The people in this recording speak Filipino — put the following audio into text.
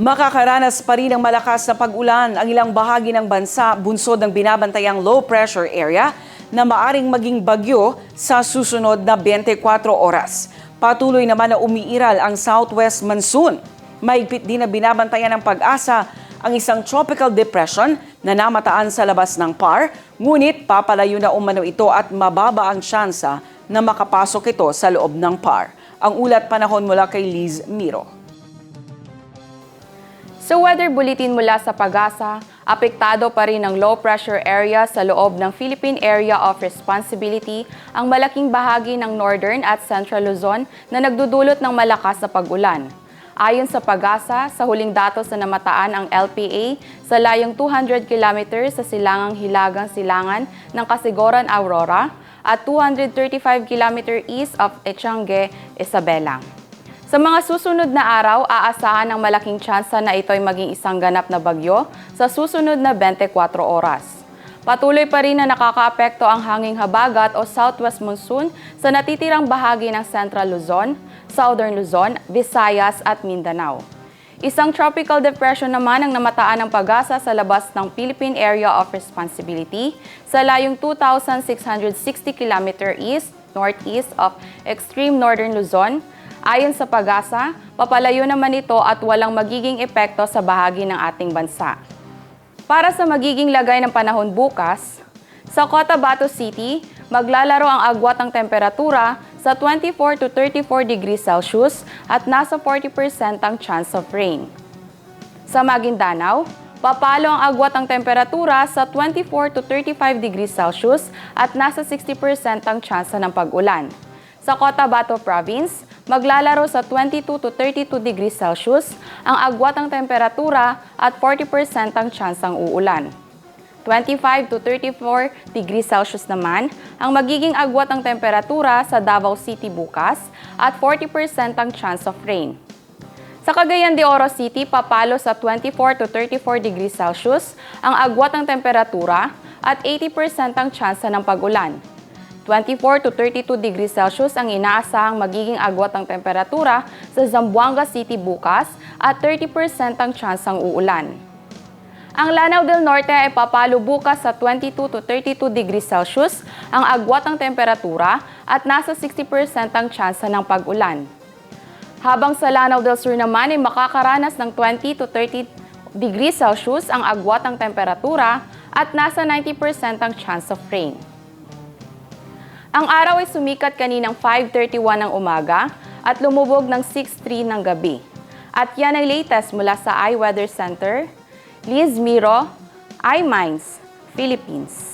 Makakaranas pa rin ng malakas na pag-ulan ang ilang bahagi ng bansa bunsod ng binabantayang low pressure area na maaring maging bagyo sa susunod na 24 oras. Patuloy naman na umiiral ang southwest monsoon. Mahigpit din na binabantayan ng pag-asa ang isang tropical depression na namataan sa labas ng PAR, ngunit papalayo na umano ito at mababa ang tsansa na makapasok ito sa loob ng PAR. Ang ulat panahon mula kay Liz Miro. Sa weather bulletin mula sa Pagasa, apektado pa rin ng low pressure area sa loob ng Philippine Area of Responsibility ang malaking bahagi ng Northern at Central Luzon na nagdudulot ng malakas na pag-ulan. Ayon sa Pagasa, sa huling datos na namataan ang LPA sa layong 200 km sa silangang Hilagang Silangan ng Kasigoran, Aurora at 235 km east of Echangue, Isabela. Sa mga susunod na araw, aasahan ng malaking tsansa na ito'y maging isang ganap na bagyo sa susunod na 24 oras. Patuloy pa rin na nakakaapekto ang hanging habagat o southwest monsoon sa natitirang bahagi ng Central Luzon, Southern Luzon, Visayas at Mindanao. Isang tropical depression naman ang namataan ng pag-asa sa labas ng Philippine Area of Responsibility sa layong 2,660 km east, northeast of extreme northern Luzon, Ayon sa pag-asa, papalayo naman ito at walang magiging epekto sa bahagi ng ating bansa. Para sa magiging lagay ng panahon bukas, sa Cotabato City, maglalaro ang agwat ng temperatura sa 24 to 34 degrees Celsius at nasa 40% ang chance of rain. Sa Maguindanao, papalo ang agwat ng temperatura sa 24 to 35 degrees Celsius at nasa 60% ang chance ng pag-ulan. Sa Cotabato Province, maglalaro sa 22 to 32 degrees Celsius ang agwat ng temperatura at 40% ang tsansang uulan. 25 to 34 degrees Celsius naman ang magiging agwat ng temperatura sa Davao City bukas at 40% ang chance of rain. Sa Cagayan de Oro City, papalo sa 24 to 34 degrees Celsius ang agwat ng temperatura at 80% ang tsansa ng pag-ulan. 24 to 32 degrees Celsius ang inaasahang magiging agwat ng temperatura sa Zamboanga City bukas at 30% ang tsansang uulan. Ang Lanao del Norte ay papalo bukas sa 22 to 32 degrees Celsius ang agwat ng temperatura at nasa 60% ang tsansa ng pag-ulan. Habang sa Lanao del Sur naman ay makakaranas ng 20 to 30 degrees Celsius ang agwat ng temperatura at nasa 90% ang chance of rain. Ang araw ay sumikat kaninang 5.31 ng umaga at lumubog ng 6.03 ng gabi. At yan ay latest mula sa iWeather Center, Liz Miro, iMinds, Philippines.